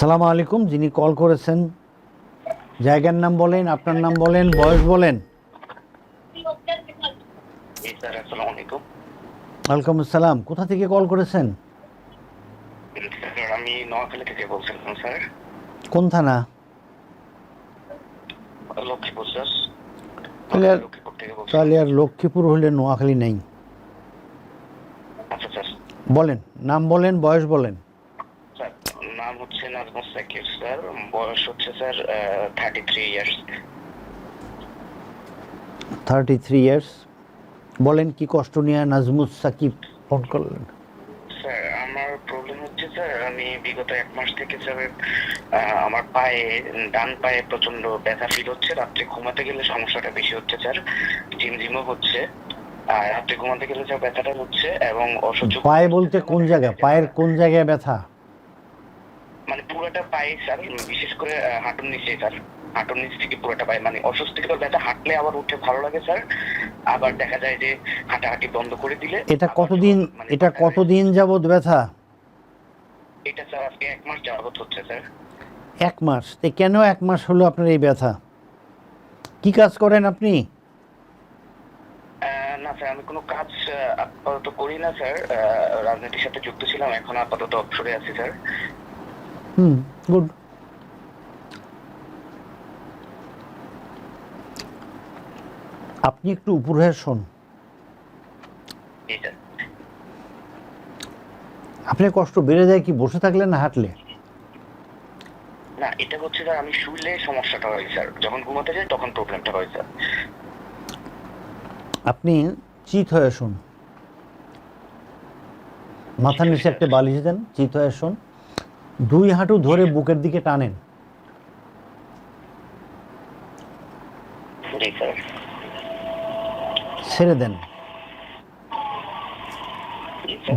সালাম আলাইকুম যিনি কল করেছেন জায়গার নাম বলেন আপনার নাম বলেন বয়স বলেন। ওয়েলকাম আসসালাম কোথা থেকে কল করেছেন? আমি নোয়াখালী থেকে বলছিলাম স্যার। কোন থানা? লক্ষ্মীপুর স্যার। তাহলে আর- লক্ষ্মীপুর হলে নোয়াখালী নেই। আচ্ছা বলেন নাম বলেন বয়স বলেন। হচ্ছে নাজমুস সাকিব স্যার বয়স হচ্ছে sir thirty three years thirty three years বলেন কি কষ্ট নিয়ে নাজমুস সাকিব ফোন করলেন? স্যার আমার প্রবলেম হচ্ছে স্যার আমি বিগত এক মাস থেকে স্যার আমার পায়ে ডান পায়ে প্রচণ্ড ব্যথা ফিল হচ্ছে রাত্রে ঘুমাতে গেলে সমস্যাটা বেশি হচ্ছে স্যার ঝিমঝিমও হচ্ছে। আর রাত্রে ঘুমাতে গেলে স্যার ব্যথাটা হচ্ছে এবং অসহ্য পায়ে বলতে কোন জায়গায়? পায়ের কোন জায়গায় ব্যথা? পুরোটা পায়ে স্যার বিশেষ করে হাঁটুর নিচে স্যার। হাঁটুর নিচ থেকে পুরোটা পায়ে মানে অস্বস্তি অস্বস্তিকর ব্যথা হাঁটলে আবার উঠে ভালো লাগে স্যার। আবার দেখা যায় যে হাঁটাহাঁটি বন্ধ করে দিলে এটা কতদিন মানে এটা কতদিন যাবৎ ব্যথা? এটা স্যার আজকে এক মাস যাবত হচ্ছে স্যার। এক মাস? তো কেন এক মাস হলো আপনার এই ব্যথা? কি কাজ করেন আপনি? না স্যার আমি কোনো কাজ আপাতত করি না স্যার। রাজনীতির সাথে যুক্ত ছিলাম এখন আপাতত অবসরে আছি স্যার। হুম। গুড। আপনি একটু উপর হয়ে শোন। আপনার কষ্ট বেড়ে যায় কি বসে থাকলে না হাঁটলে? না এটা হচ্ছে স্যার আমি শুলে সমস্যাটা হয় স্যার। যখন ঘুমাতে যাই তখন প্রবলেমটা হয় স্যার। আপনি চিত হয়ে শুন। মাথার নিচে একটা বালিশ দেন চিত হয়ে শোন। দুই হাঁটু ধরে বুকের দিকে টানেন। ছেড়ে দেন।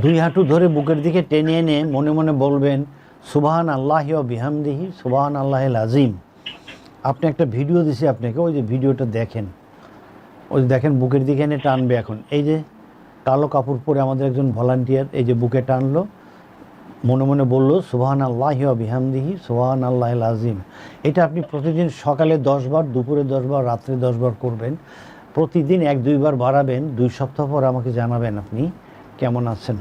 দুই হাঁটু ধরে বুকের দিকে টেনে এনে মনে মনে বলবেন সুবাহান আল্লাহ বিহামদিহি সুবাহান আল্লাহ আজিম আপনি একটা ভিডিও দিছি আপনাকে ওই যে ভিডিওটা দেখেন। ওই দেখেন বুকের দিকে এনে টানবে এখন। এই যে কালো কাপড় পরে আমাদের একজন ভলান্টিয়ার এই যে বুকে টানলো মনে মনে বলল সুবাহান আল্লাহ বিহামদিহি সুবাহান আল্লাহ আজিম এটা আপনি প্রতিদিন সকালে দশবার দুপুরে দশবার রাত্রে দশবার করবেন। প্রতিদিন এক দুইবার বাড়াবেন। দুই সপ্তাহ পর আমাকে জানাবেন আপনি। কেমন আছেন?